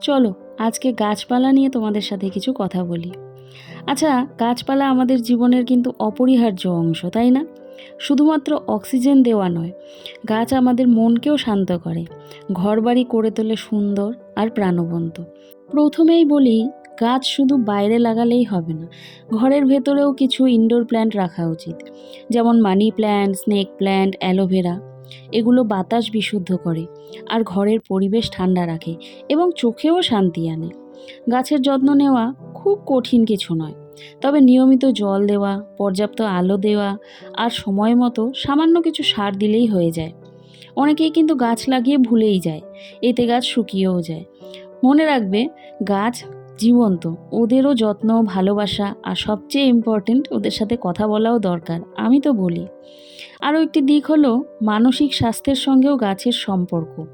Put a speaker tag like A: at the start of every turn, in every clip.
A: চলো, আজকে গাছপালা নিয়ে তোমাদের সাথে কিছু কথা বলি। আচ্ছা গাছপালা আমাদের জীবনের কিন্তু অপরিহার্য অংশ, তাই না? শুধুমাত্র অক্সিজেন দেওয়া নয়, গাছ আমাদের মনকেও শান্ত করে। ঘরবাড়ি করে তোলে সুন্দর আর প্রাণবন্ত। প্রথমেই বলি, গাছ শুধু বাইরে লাগালেই হবে না, ঘরের ভেতরেও কিছু ইনডোর প্ল্যান্ট রাখা উচিত। যেমন money plant snake plant aloe vera এগুলো বাতাস বিশুদ্ধ করে আর ঘরের পরিবেশ ঠান্ডা রাখে এবং চোখেও শান্তি আনে। গাছের যত্ন নেওয়া খুব কঠিন কিছু নয়, তবে নিয়মিত জল দেওয়া, পর্যাপ্ত আলো দেওয়া আর সময় মতো সামান্য কিছু সার দিলেই হয়ে যায়। অনেকেই কিন্তু গাছ লাগিয়ে ভুলেই যায়, এতে গাছ শুকিয়েও যায়। মনে রাখবে, গাছ জীবন্ত, ওদেরও যত্ন, ভালোবাসা আর সবচেয়ে ইম্পর্টেন্ট ওদের সাথে কথা বলাও দরকার, আমি তো বলি। আরও একটি দিক হলো মানসিক স্বাস্থ্যের সঙ্গেও গাছের সম্পর্ক।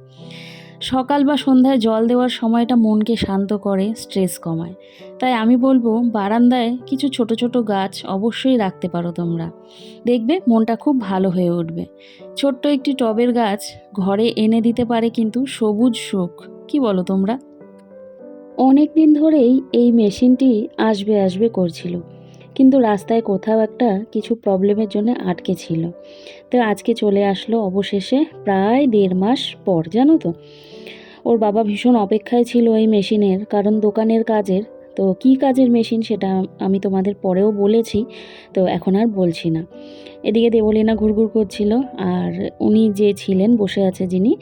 A: সকাল বা সন্ধ্যায় জল দেওয়ার সময়টা মনকে শান্ত করে, স্ট্রেস কমায়। তাই আমি বলব, বারান্দায় কিছু ছোট ছোট গাছ অবশ্যই রাখতে পারো তোমরা। দেখবে মনটা খুব ভালো হয়ে উঠবে। ছোট্ট একটি টবের গাছ ঘরে এনে দিতে পারে কিন্তু সবুজ সুখ কি বলো তোমরা? অনেক দিন ধরেই এই মেশিনটি আসবে আসবে করছিল। কিন্তু রাস্তায় কোথাও একটা কিছু প্রবলেমের জন্য আটকে ছিল। তো আজকে চলে আসলো অবশেষে প্রায় দেড় মাস পর, জানো তো? ওর বাবা ভীষণ অপেক্ষায় ছিল এই মেশিনের, কারণ দোকানের কাজের তো কী কাজের মেশিন সেটা আমি তোমাদের পরেও বলেছি, তো এখন আর বলছি না। এদিকে দেবলীনা ঘুরঘুর করছিল, আর উনি যে ছিলেন, বসে আছে যিনি,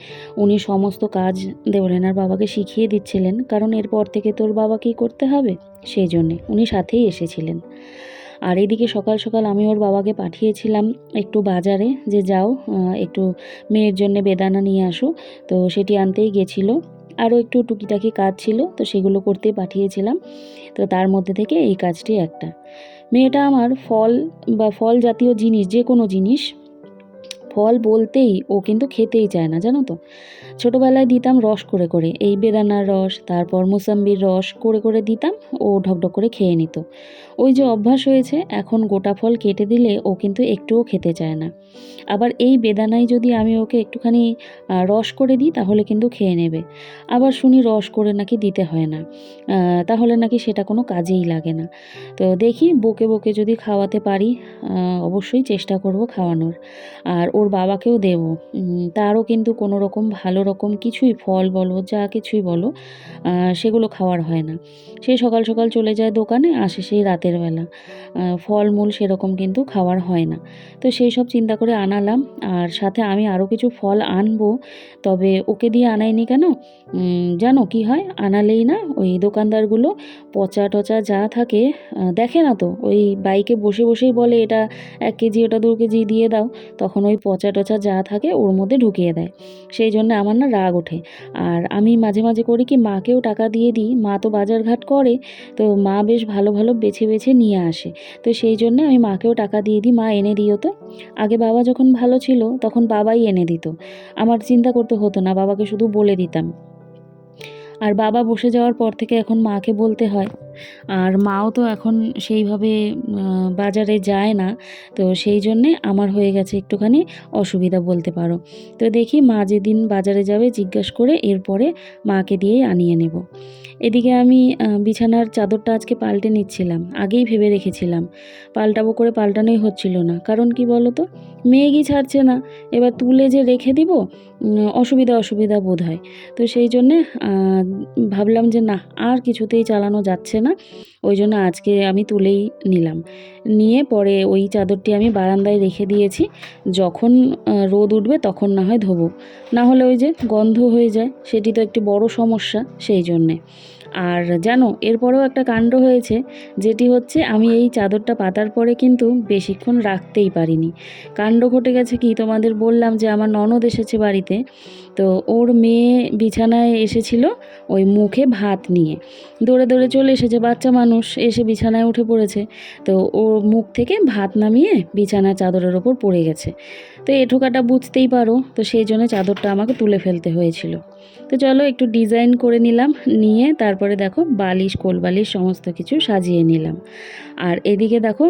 A: উনি সমস্ত কাজ দেবলীনার বাবাকে শিখিয়ে দিচ্ছিলেন, কারণ এরপর থেকে তোর বাবাকেই করতে হবে? সেই জন্যে উনি সাথেই এসেছিলেন। আর এদিকে সকাল সকাল আমি ওর বাবাকে পাঠিয়েছিলাম একটু বাজারে, যে যাও একটু মেয়ের জন্য বেদানা নিয়ে আসো, তো সেটি আনতেই গেছিল। আরও একটু টুকিটাকি কাজ ছিল, তো সেগুলো করতে পাঠিয়েছিলাম। তো তার মধ্যে থেকে এই কাজটি একটা। মেয়েটা আমার ফল বা ফল জাতীয় জিনিস, যে কোনো জিনিস, ফল বলতেই ও কিন্তু খেতেই চায় না, জানো তো? ছোটোবেলায় দিতাম রস করে করে। এই বেদানার রস, তারপর মুসাম্বির রস করে করে দিতাম, ও ঢকঢক করে খেয়ে নিত। ওই যে অভ্যাস হয়েছে, এখন গোটা ফল কেটে দিলে ও কিন্তু একটুও খেতে চায় না। আবার এই বেদানায় যদি আমি ওকে একটুখানি রস করে দিই, তাহলে কিন্তু খেয়ে নেবে। আবার শুনি রস করে নাকি দিতে হয় না। তাহলে নাকি সেটা কোনো কাজেই লাগে না। তো দেখি, বকে বকে যদি খাওয়াতে পারি অবশ্যই চেষ্টা করব খাওয়ানোর। আর ওর বাবাকেও দেবো। তারও কিন্তু কোনো রকম ভালো রকম কিছুই ফল বলো, যা কিছুই বলো সেগুলো খাওয়ার হয় না। সে সকাল সকাল চলে যায় দোকানে, আসে সেই রাতের বেলা। ফলমূল সেরকম কিন্তু খাওয়ার হয় না। তো সেই সব চিন্তা করে আনালাম। আর সাথে আমি আরও কিছু ফল আনব, তবে ওকে দিয়ে আনাইনি কেন? জানো কি হয়? আনালেই না, ওই দোকানদারগুলো পচা টচা যা থাকে দেখে না তো। ওই বাইকে বসে বসেই বলে, এটা এক কেজি, ওটা দু কেজি দিয়ে দাও। তখন ওই পচা টচা যা থাকে, ওর মধ্যে ঢুকিয়ে দেয়। সেই জন্য আমার না রাগ ওঠে। আর আমি মাঝে মাঝে করি কি, মাকেও টাকা দিয়ে দিই। মা তো বাজারঘাট করে, তো মা বেশ ভালো ভালো বেছে বেছে নিয়ে আসে। তো সেই জন্য আমি মাকেও টাকা দিয়ে দিই, মা এনে দিও তো। আগে বাবা যখন ভালো ছিল, তখন বাবাই এনে দিত। আমার চিন্তা করতে হতো না, বাবাকে শুধু বলে দিতাম। আর বাবা বসে যাওয়ার পর থেকে এখন মাকে বলতে হয় আর মাও তো এখন সেইভাবে বাজারে যায় না। তো সেই জন্যে আমার হয়ে গেছে একটুখানি অসুবিধা বলতে পারো। তো দেখি মা যেদিন বাজারে যাবে জিজ্ঞাসা করে এরপরে মাকে দিয়েই আনিয়ে নেব। এদিকে আমি বিছানার চাদরটা আজকে পাল্টে নিচ্ছিলাম। আগেই ভেবে রেখেছিলাম। পাল্টাবো করে পাল্টানোই হচ্ছিল না। কারণ কি বলো তো মেঘই ছাড়ছে না? এবার তুলে যে রেখে দিব অসুবিধা অসুবিধা বোধ হয় তো সেই জন্যে ভাবলাম যে না, আর কিছুতেই চালানো যাচ্ছে না। ওই জন্য আজকে আমি তুলেই নিলাম। নিয়ে পরে ওই চাদরটি আমি বারান্দায় রেখে দিয়েছি। যখন রোদ উঠবে তখন না হয় ধোবো। না হলে ওই যে গন্ধ হয়ে যায়, সেটি তো একটি বড় সমস্যা সেই জন্যে। আর জানো, এরপরেও একটা কাণ্ড হয়েছে, যেটি হচ্ছে আমি এই চাদরটা পাতার পরে কিন্তু বেশিক্ষণ রাখতেই পারিনি। কাণ্ড ঘটে গেছে কি তোমাদের বললাম যে আমার ননদ এসেছে বাড়িতে। তো ওর মেয়ে বিছানায় এসেছিল ওই মুখে ভাত নিয়ে। দৌড়ে দৌড়ে চলে এসেছে, বাচ্চা মানুষ এসে বিছানায় উঠে পড়েছে। তো ও মুখ থেকে ভাত নামিয়ে বিছানা চাদরের ওপর পড়ে গেছে। তো এ ঠোকাটা বুঝতেই পারো, তো সেই জন্য চাদরটা আমাকে তুলে ফেলতে হয়েছিল। তো চলো একটু ডিজাইন করে নিলাম, নিয়ে তারপরে দেখো বালিশ কোল বালিশ সমস্ত কিছু সাজিয়ে নিলাম। আর এদিকে দেখো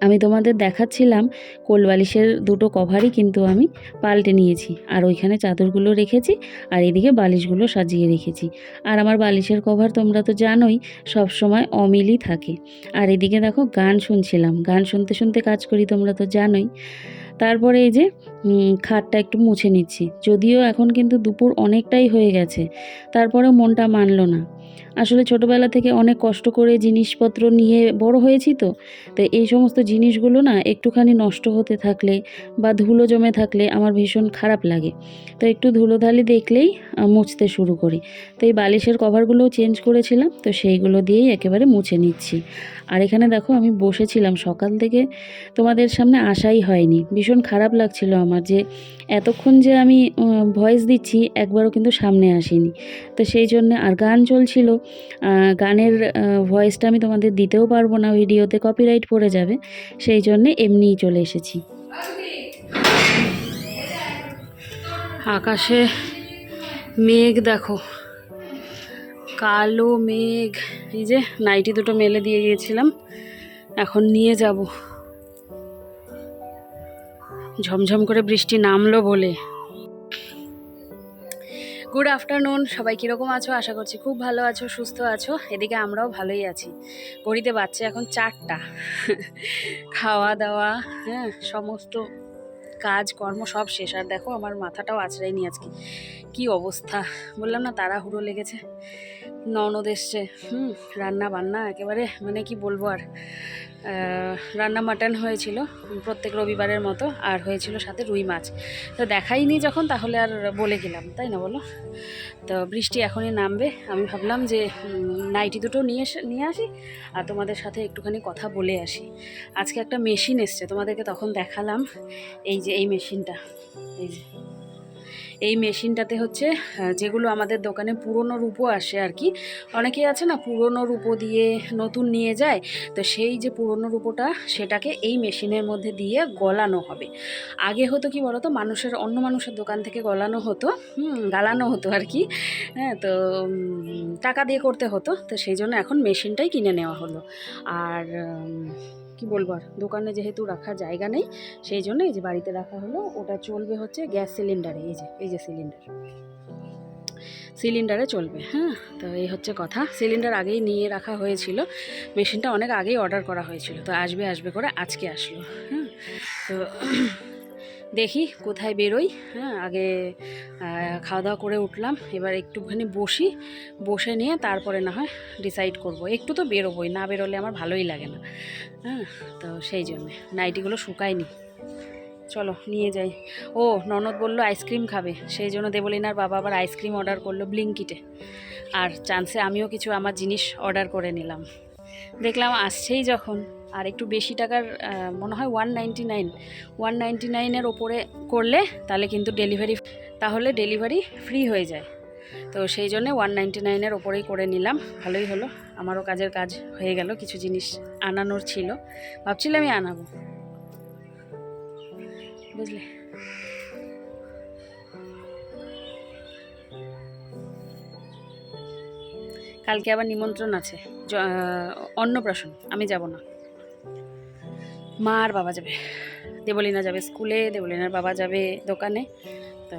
A: আমি তোমাদের দেখাচ্ছিলাম কোলবালিশের দুটো কভারই কিন্তু আমি পাল্টে নিয়েছি। আর ওইখানে চাদরগুলো রেখেছি, আর এদিকে বালিশগুলো সাজিয়ে রেখেছি। আর আমার বালিশের কভার তোমরা তো জানোই সব সময় অমিলই থাকে। আর এদিকে দেখো, গান শুনছিলাম। গান শুনতে শুনতে কাজ করি তোমরা তো জানোই। তারপরে এই যে খাটটা একটু মুছে নিচ্ছি। যদিও এখন কিন্তু দুপুর অনেকটাই হয়ে গেছে। তারপরে মনটা মানলো না। আসলে ছোটোবেলা থেকে অনেক কষ্ট করে জিনিসপত্র নিয়ে বড় হয়েছি তো তো এই সমস্ত জিনিসগুলো না একটুখানি নষ্ট হতে থাকলে বা ধুলো জমে থাকলে আমার ভীষণ খারাপ লাগে। তো একটু ধুলোধালি দেখলেই মুছতে শুরু করি। তো এই বালিশের কভারগুলোও চেঞ্জ করেছিলাম, তো সেইগুলো দিয়েই একেবারে মুছে নিচ্ছি। আর এখানে দেখো আমি বসেছিলাম সকাল থেকে, তোমাদের সামনে আসাই হয়নি। ভীষণ খারাপ লাগছিল আমার যে এতক্ষণ যে আমি ভয়েস দিচ্ছি, একবারও কিন্তু সামনে আসিনি। তো সেই জন্য আর গান চলছিল আহ, গানের ভয়েসটা আমি তোমাদের দিতেও পারব না ভিডিওতে কপিরাইট পড়ে যাবে। সেই জন্যে এমনিই চলে এসেছি। আকাশে মেঘ দেখো। কালো মেঘ। এই যে নাইটি দুটো মেলে দিয়ে গিয়েছিলাম। এখন নিয়ে যাব। ঝমঝম করে বৃষ্টি নামলো বলে। গুড আফটারনুন সবাই কীরকম আছো? আশা করছি খুব ভালো আছো, সুস্থ আছো। এদিকে আমরাও ভালোই আছি। ঘড়িতে বাচ্চা এখন চারটা। খাওয়া দাওয়া হ্যাঁ সমস্ত কাজ, কর্ম সব শেষ। আর দেখো, আমার মাথাটাও আছড়াইনি আজকে। কি অবস্থা? বললাম না, তাড়াহুড়ো লেগেছে। ননদ এসছে। হুম, রান্না বান্না একেবারে মানে কি বলব আর রান্না মাটন হয়েছিল প্রত্যেক রবিবারের মতো আর হয়েছিল সাথে রুই মাছ। তো দেখাইনি যখন তাহলে আর বলে গেলাম, তাই না বলো? তো বৃষ্টি এখনই নামবে, আমি ভাবলাম যে নাইটি দুটো নিয়ে নিয়ে আসি আর তোমাদের সাথে একটুখানি কথা বলে আসি। আজকে একটা মেশিন এসছে, তোমাদেরকে তখন দেখালাম। এই যে, এই মেশিনটা, এই যে। এই মেশিনটাতে হচ্ছে যেগুলো আমাদের দোকানে পুরনো রূপো আসে আর কি। অনেকেই আছে না, পুরনো রূপো দিয়ে নতুন নিয়ে যায়, তো সেই যে পুরনো রূপোটা, সেটাকে এই মেশিনের মধ্যে দিয়ে গলানো হবে। আগে হতো কি বলতো, মানুষের, অন্য মানুষের দোকান থেকে গলানো হতো গালানো হতো আর কি হ্যাঁ তো টাকা দিয়ে করতে হতো, তো সেই জন্য এখন মেশিনটাই কিনে নেওয়া হলো। আর কি বলব আর, দোকানে যেহেতু রাখার জায়গা নেই, সেই জন্য এই যে বাড়িতে রাখা হলো, ওটা চলবে হচ্ছে গ্যাস সিলিন্ডারে এই যে এই যে সিলিন্ডার। সিলিন্ডারে চলবে হ্যাঁ? তো এই হচ্ছে কথা। সিলিন্ডার আগেই নিয়ে রাখা হয়েছিল, মেশিনটা অনেক আগেই অর্ডার করা হয়েছিল, তো আসবে আসবে করে আজকে আসলো হ্যাঁ? তো দেখি কোথায় বেরোই। হ্যাঁ আগে খাওয়া দাওয়া করে উঠলাম। এবার একটুখানি বসি। বসে নিয়ে তারপরে না হয় ডিসাইড করব। একটু তো বেরোবোই, না বেরোলে আমার ভালোই লাগে না। হ্যাঁ তো সেই জন্যে। নাইটিগুলো শুকায়নি। চলো, নিয়ে যাই। ও, ননদ বলল আইসক্রিম খাবে। সেই জন্য দেবলিনার বাবা আবার আইসক্রিম অর্ডার করল ব্লিঙ্কিটে। আর চান্সে আমিও কিছু আমার জিনিস অর্ডার করে নিলাম। দেখলাম আসছেই যখন। আর একটু বেশি টাকার মনে হয় one ninety nine one ninety নাইনের ওপরে করলে তাহলে কিন্তু ডেলিভারি তাহলে ডেলিভারি ফ্রি হয়ে যায়। তো সেই জন্যে ওয়ান নাইনটি নাইনের ওপরেই করে নিলাম। ভালোই হলো। আমারও কাজের কাজ হয়ে গেল। কিছু জিনিস আনানোর ছিল। ভাবছিলাম আমি আনাবো। বুঝলে? কালকে আবার নিমন্ত্রণ আছে। অন্নপ্রাশন। আমি যাব না। মা আর বাবা যাবে। দেবলীনা যাবে স্কুলে, দেবলিনার বাবা যাবে দোকানে। তো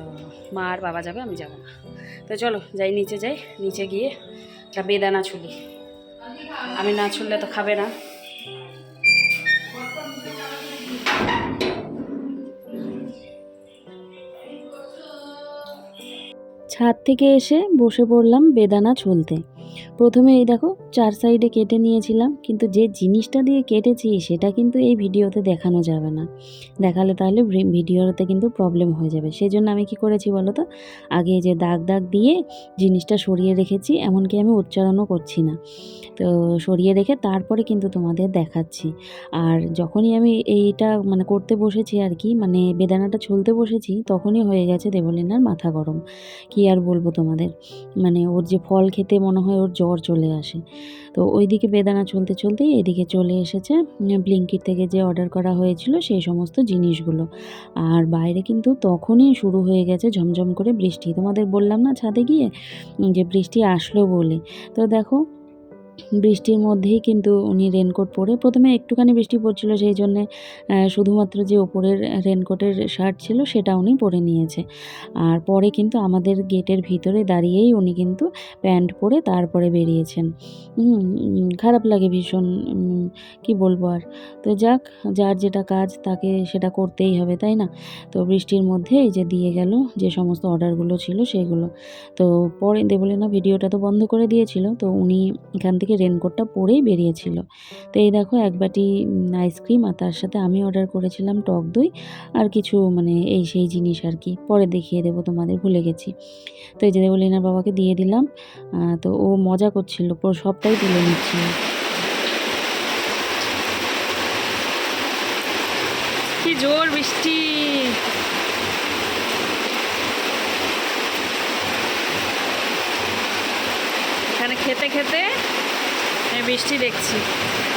A: মা আর বাবা যাবে, আমি যাব না। তো চলো, যাই, নিচে যাই। নিচে গিয়ে একটা বেদানা ছুলি। আমি না ছুললে তো খাবে না। ছাদ থেকে এসে বসে পড়লাম বেদানা ছুলতে। প্রথমে এই দেখো, চার সাইডে কেটে নিয়েছিলাম, কিন্তু যে জিনিসটা দিয়ে কেটেছি সেটা কিন্তু এই ভিডিওতে দেখানো যাবে না। দেখালে তাহলে ভিডিওতে কিন্তু প্রবলেম হয়ে যাবে। সেই জন্য আমি কি করেছি বলো তো? আগে যে দাগ দাগ দিয়ে জিনিসটা সরিয়ে রেখেছি, এমনকি আমি উচ্চারণও করছি না। তো সরিয়ে রেখে তারপরে কিন্তু তোমাদের দেখাচ্ছি। আর যখনই আমি এইটা মানে করতে বসেছি আর কি মানে বেদানাটা ছুলতে বসেছি, তখনই হয়ে গেছে দেবলিনার মাথা গরম। কি আর বলব তোমাদের? মানে ওর যে ফল খেতে মনে হয় ওর জ্বর চলে আসে। তো ওইদিকে বেদানা চলতে চলতে এদিকে চলে এসেছে। ব্লিঙ্কিট থেকে যে অর্ডার করা হয়েছিল সেই সমস্ত জিনিসগুলো। আর বাইরে কিন্তু তখনই শুরু হয়ে গেছে ঝমঝম করে বৃষ্টি। তোমাদের বললাম না ছাদে গিয়ে যে বৃষ্টি আসলো বলে। তো দেখো বৃষ্টির মধ্যেই কিন্তু উনি রেনকোট পরে। প্রথমে একটুখানি বৃষ্টি পড়ছিল, সেই জন্যে শুধুমাত্র যে ওপরের রেনকোটের শার্ট ছিল, সেটা উনি পরে নিয়েছে। আর পরে কিন্তু আমাদের গেটের ভিতরে দাঁড়িয়েই উনি কিন্তু প্যান্ট পরে তারপরে বেরিয়েছেন। খারাপ লাগে ভীষণ কি বলব আর। তো যাক, যার যেটা কাজ, তাকে সেটা করতেই হবে, তাই না? তো বৃষ্টির মধ্যে এই যে দিয়ে গেল, যে সমস্ত অর্ডারগুলো ছিল সেগুলো। তো পরে দেবলীনা ভিডিওটা তো বন্ধ করে দিয়েছিল, তো উনি এখান থেকে রেনকোটটা পরেই বেরিয়েছিল। তো এই দেখো এক বাটি আইসক্রিম আর তার সাথে আমি অর্ডার করেছিলাম টক দই আর কিছু মানে এই সেই জিনিস আর কি। পরে দেখিয়ে দেবো তোমাদের, ভুলে গেছি। তো এই যে দেবলীনার বাবাকে দিয়ে দিলাম। তো ও মজা করছিল সবটাই তুলে নিচ্ছিল কি জোর বৃষ্টি! এখানে খেতে খেতে বৃষ্টি দেখছি।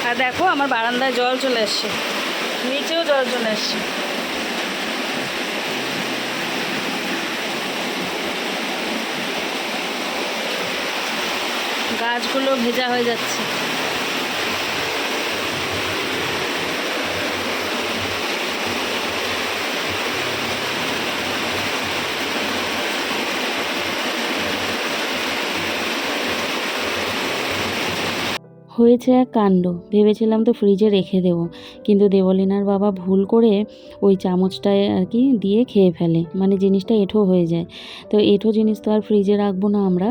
A: আর দেখো, আমার বারান্দায় জল চলে আসছে। নিচেও জল চলে আসছে। গাছগুলো ভেজা হয়ে যাচ্ছে। হয়েছে এক কাণ্ড। ভেবেছিলাম তো ফ্রিজে রেখে দেবো। কিন্তু দেবলিনার বাবা ভুল করে ওই চামচটায় আর কি দিয়ে খেয়ে ফেলে। মানে জিনিসটা এঁঠো হয়ে যায়। তো এঁঠো জিনিস তো আর ফ্রিজে রাখব না আমরা।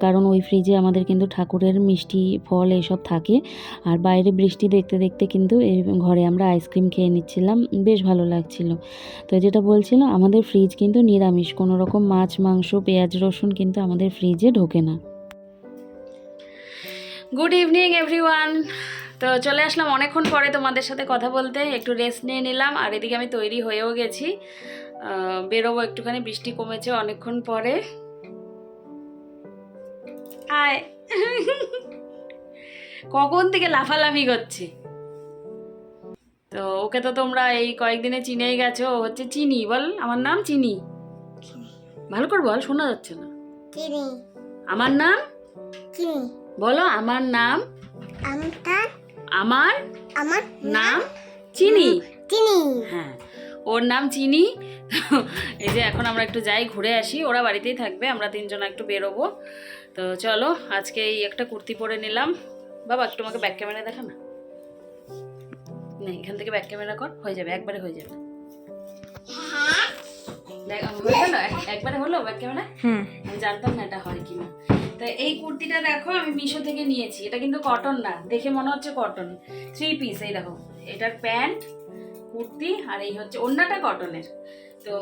A: কারণ ওই ফ্রিজে আমাদের কিন্তু ঠাকুরের মিষ্টি, ফল এসব থাকে। আর বাইরে বৃষ্টি দেখতে দেখতে কিন্তু এই ঘরে আমরা আইসক্রিম খেয়ে নিচ্ছিলাম। বেশ ভালো লাগছিল। তো যেটা বলছিল, আমাদের ফ্রিজ কিন্তু নিরামিষ। কোনো রকম মাছ, মাংস, পেঁয়াজ, রসুন কিন্তু আমাদের ফ্রিজে ঢোকে না। গুড ইভিনিং এভরিওয়ান তো চলে আসলাম অনেকক্ষণ পরে তোমাদের সাথে কথা বলতে। একটু রেস্ট নিয়ে নিলাম আর এদিকে আমি তৈরি হয়েও গেছি। বেরোবো একটুখানি বৃষ্টি কমেছে অনেকক্ষণ পরে। আয়। কখন থেকে লাফালাফি করছে? তো ওকে তো তোমরা এই কয়েকদিনে চিনেই গেছো হচ্ছে চিনি। বল আমার নাম চিনি? ভালো করে বল শোনা যাচ্ছে না। আমার নাম?
B: চিনি।
A: বলো আমার নাম? আমার
B: আমার?
A: নাম? চিনি।
B: চিনি।
A: হ্যাঁ। ওর নাম চিনি। এই যে এখন আমরা একটু যাই ঘুরে আসি। ওরা বাড়িতেই থাকবে আমরা তিনজন একটু বেরোবো। তো চলো আজকে এই একটা কুর্তি পরে নিলাম। বাবা একটু আমাকে ব্যাক ক্যামেরা দেখা না? না এখান থেকে ব্যাক ক্যামেরা কর হয়ে যাবে একবারে হয়ে যাবে। দেখ, হয়ে গেল? একবারে হলো ব্যাক ক্যামেরা
B: হুম
A: আমি জানতাম না এটা হয় কিনা। তো এই কুর্তিটা দেখো আমি মিশো থেকে নিয়েছি। এটা কিন্তু কটন না, দেখে মনে হচ্ছে কটন থ্রি পিস এই দেখো। এটার প্যান্ট কুর্তি আর এই হচ্ছে অন্যটা কটনের তো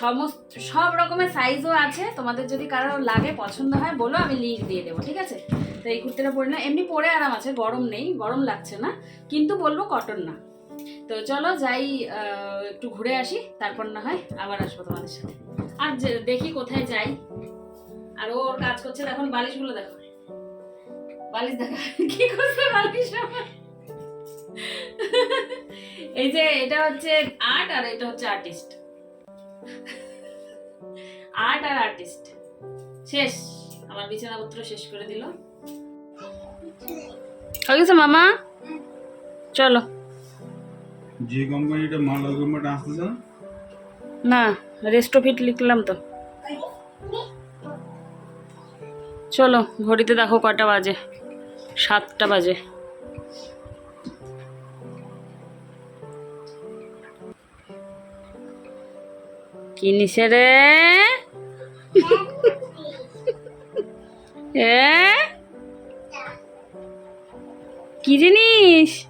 A: সমস্ত, সব রকমের সাইজও আছে। তোমাদের যদি কারও লাগে, পছন্দ হয়, বলো, আমি লিঙ্ক দিয়ে দেবো, ঠিক আছে? তো এই কুর্তিটা পরে না এমনি পরে আরাম আছে, গরম নেই, গরম লাগছে না। কিন্তু বলব কটন না। তো চলো যাই একটু ঘুরে আসি, তারপর না হয় আবার আসব তোমাদের সাথে। আর দেখি কোথায় যাই। আর ওর কাজ করছে এখন বালিশগুলো দেখো বালিশ দেখা কি করছে বালিশ? এই যে এটা হচ্ছে আর্ট আর এটা হচ্ছে আর্টিস্ট আর্ট আর আর্টিস্ট শেষ। আমার বিছানাপত্র শেষ করে দিল। হয়ে গেছে মামা? চলো।
C: যে কোম্পানিটা মাল কোম্পানিটা আসতেছে না?
A: রেস্টোফিট লিখলাম তো। চলো ঘড়িতে দেখো কটা বাজে। সাতটা বাজে। কি নিছে রে? এ? কি জিনিস?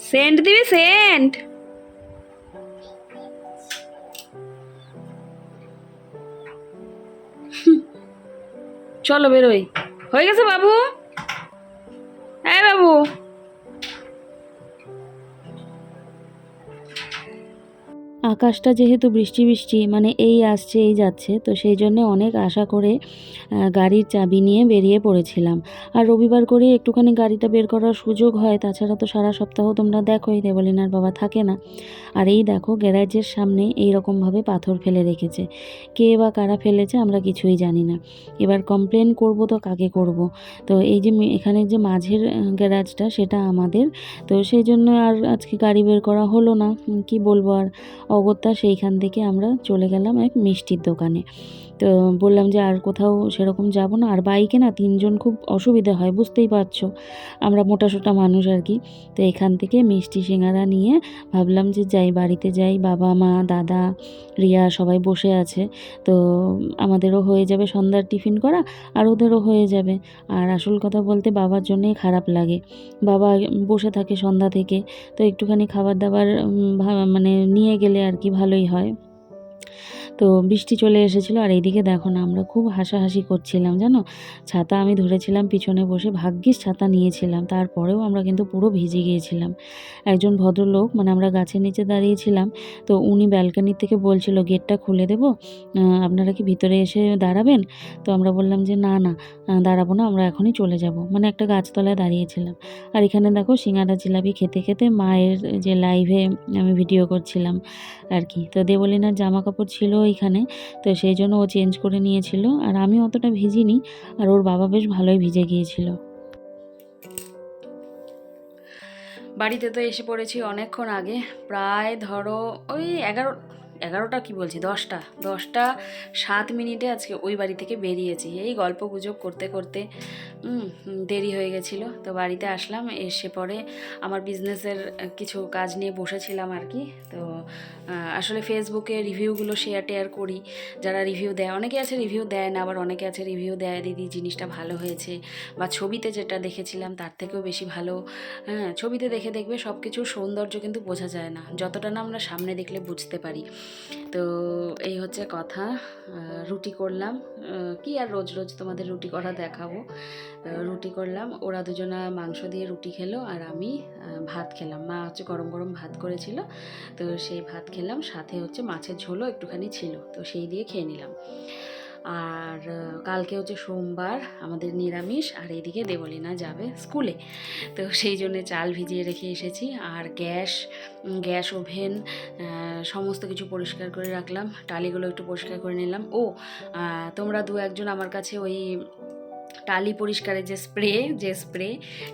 A: সেন্ট দিবি সেন্ট? চলো বেরোই। হয়ে গেছে বাবু? হ্যাঁ বাবু। আকাশটা যেহেতু বৃষ্টি বৃষ্টি মানে এই আসছে, এই যাচ্ছে, তো সেই জন্য অনেক আশা করে গাড়ির চাবি নিয়ে বেরিয়ে পড়েছিলাম। আর রবিবার করে একটুখানি গাড়িটা বের করার সুযোগ হয়, তাছাড়া তো সারা সপ্তাহ তোমরা দেখোই, দেবলিনার বাবা থাকে না। আর এই দেখো, গ্যারাজের সামনে এই রকমভাবে পাথর ফেলে রেখেছে। কে বা কারা ফেলেছে আমরা কিছুই জানি না। এবার কমপ্লেন করব তো কাকে করব? তো এই যে এখানে যে মাঝের গ্যারাজটা সেটা আমাদের, তো সেই জন্য আর আজকে গাড়ি বের করা হলো না। কি বলব আর? অগত্যা সেইখান থেকে আমরা চলে গেলাম এক মিষ্টির দোকানে। তো বললাম যে আর কোথাও সেরকম যাব না। আর বাইকে না তিনজন খুব অসুবিধা হয়, বুঝতেই পারছ। আমরা মোটাসোটা মানুষ আর কি। তো এখান থেকে মিষ্টি সিঙ্গারা নিয়ে ভাবলাম যে যাই, বাড়িতে যাই। বাবা, মা, দাদা, রিয়া সবাই বসে আছে। তো আমাদেরও হয়ে যাবে সন্ধ্যার টিফিন করা আর ওদেরও হয়ে যাবে। আর আসল কথা বলতে বাবার জন্যই খারাপ লাগে। বাবা বসে থাকে সন্ধ্যা থেকে। তো একটুখানি খাবার দাবার মানে নিয়ে গেলে আর কি ভালোই হয়। তো বৃষ্টি চলে এসেছিল আর এইদিকে দেখো না, আমরা খুব হাসাহাসি করছিলাম, জানো? ছাতা আমি ধরেছিলাম, পিছনে বসে ভাগ্যিস ছাতা নিয়েছিলাম, তারপরেও আমরা কিন্তু পুরো ভিজে গিয়েছিলাম। একজন ভদ্রলোক মানে আমরা গাছের নিচে দাঁড়িয়েছিলাম, তো উনি ব্যালকানি থেকে বলছিল, গেটটা খুলে দেবো? আপনারা কি ভিতরে এসে দাঁড়াবেন? তো আমরা বললাম যে, না না দাঁড়াবো না, আমরা এখনই চলে যাব। মানে একটা গাছতলায় দাঁড়িয়েছিলাম। আর এখানে দেখো সিঙ্গারা জিলাপি খেতে খেতে মায়ের যে লাইভে আমি ভিডিও করছিলাম আর কি। তো দেবলিনার জামা কাপড় ছিল ওইখানে তো সেই জন্য ও চেঞ্জ করে নিয়েছিল। আর আমি অতটা ভিজিনি। আর ওর বাবা বেশ ভালোই ভিজে গিয়েছিল। বাড়িতে তো এসে পড়েছি অনেকক্ষণ আগে। প্রায় ধরো ওই এগারো এগারোটা কি বলছি? দশটা। দশটা সাত মিনিটে আজকে ওই বাড়ি থেকে বেরিয়েছি। এই গল্প গুজব করতে করতে দেরি হয়ে গেছিল। তো বাড়িতে আসলাম, এসে পরে আমার বিজনেসের কিছু কাজ নিয়ে বসেছিলাম আর কি। তো আসলে ফেসবুকে রিভিউগুলো শেয়ার টেয়ার করি। যারা রিভিউ দেয়, অনেকে আছে রিভিউ দেয় না, আবার অনেকে আছে রিভিউ দেয়, দিদি, জিনিসটা ভালো হয়েছে। বা ছবিতে যেটা দেখেছিলাম, তার থেকেও বেশি ভালো। হ্যাঁ ছবিতে দেখে দেখবে সব কিছুর সৌন্দর্য কিন্তু বোঝা যায় না। যতটা না আমরা সামনে দেখলে বুঝতে পারি। তো এই হচ্ছে কথা। রুটি করলাম। কি আর রোজ রোজ তোমাদের রুটি করা দেখাবো? রুটি করলাম। ওরা দুজনা মাংস দিয়ে রুটি খেলো আর আমি ভাত খেলাম। মা হচ্ছে গরম গরম ভাত করেছিল। তো সেই ভাত খেলাম। সাথে হচ্ছে মাছের ঝোলও একটুখানি ছিল। তো সেই দিয়ে খেয়ে নিলাম। আর কালকে হচ্ছে সোমবার আমাদের নিরামিষ, আর এদিকে দেবলীনা যাবে স্কুলে। তো সেই জন্যে চাল ভিজিয়ে রেখে এসেছি, আর গ্যাস গ্যাস ওভেন সমস্ত কিছু পরিষ্কার করে রাখলাম। টালিগুলো একটু পরিষ্কার করে নিলাম। ও তোমরা দু একজন আমার কাছে ওই টালি পরিষ্কারের যে স্প্রে যে স্প্রে,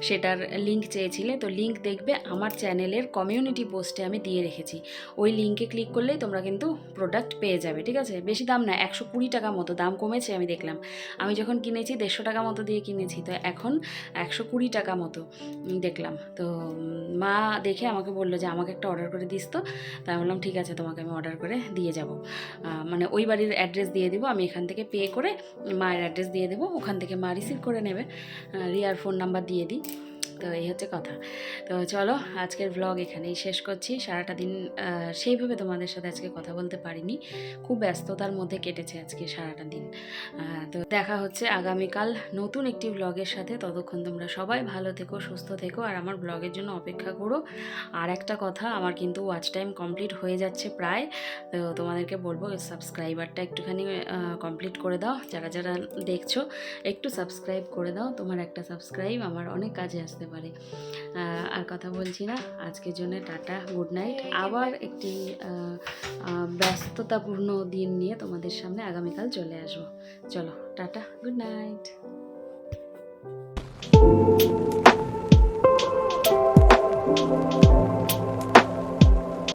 A: সেটার লিংক চেয়েছিলে, তো লিংক দেখবে আমার চ্যানেলের কমিউনিটি পোস্টে আমি দিয়ে রেখেছি। ওই লিঙ্কে ক্লিক করলেই তোমরা কিন্তু প্রোডাক্ট পেয়ে যাবে, ঠিক আছে? বেশি দাম না একশো কুড়ি টাকা মতো, দাম কমেছে আমি দেখলাম। আমি যখন কিনেছি, দেড়শো টাকা মতো দিয়ে কিনেছি, তো এখন একশো কুড়ি টাকা মতো দেখলাম। তো মা দেখে আমাকে বলল যে, আমাকে একটা অর্ডার করে দিস তো? তাই বললাম, ঠিক আছে, তোমাকে আমি অর্ডার করে দিয়ে যাব। মানে ওই বাড়ির অ্যাড্রেস দিয়ে দেবো, আমি এখান থেকে পে করে মায়ের অ্যাড্রেস দিয়ে দেবো, ওখান থেকে মা রিসিভ করে নেবে রিয়ার ফোন নাম্বার দিয়ে দিই। তো এই হচ্ছে কথা। তো চলো, আজকের ব্লগ এখানেই শেষ করছি। সারাটা দিন সেইভাবে তোমাদের সাথে আজকে কথা বলতে পারিনি। খুব ব্যস্ততার মধ্যে কেটেছে আজকে সারাটা দিন। তো দেখা হচ্ছে আগামীকাল নতুন একটি ব্লগের সাথে। ততক্ষণ তোমরা সবাই ভালো থেকো, সুস্থ থেকো। আর আমার ব্লগের জন্য অপেক্ষা করো। আর একটা কথা, আমার কিন্তু ওয়াচ টাইম কমপ্লিট হয়ে যাচ্ছে প্রায়। তো তোমাদেরকে বলব সাবস্ক্রাইবারটা একটুখানি কমপ্লিট করে দাও। যারা যারা দেখছ, একটু সাবস্ক্রাইব করে দাও। তোমার একটা সাবস্ক্রাইব আমার অনেক কাজে আসতে পারে। আর কথা বলছি না। আজকের জন্য টাটা গুড নাইট আবার একটি ব্যস্ততাপূর্ণ দিন নিয়ে তোমাদের সামনে আগামীকাল চলে আসব। চলো টাটা গুড নাইট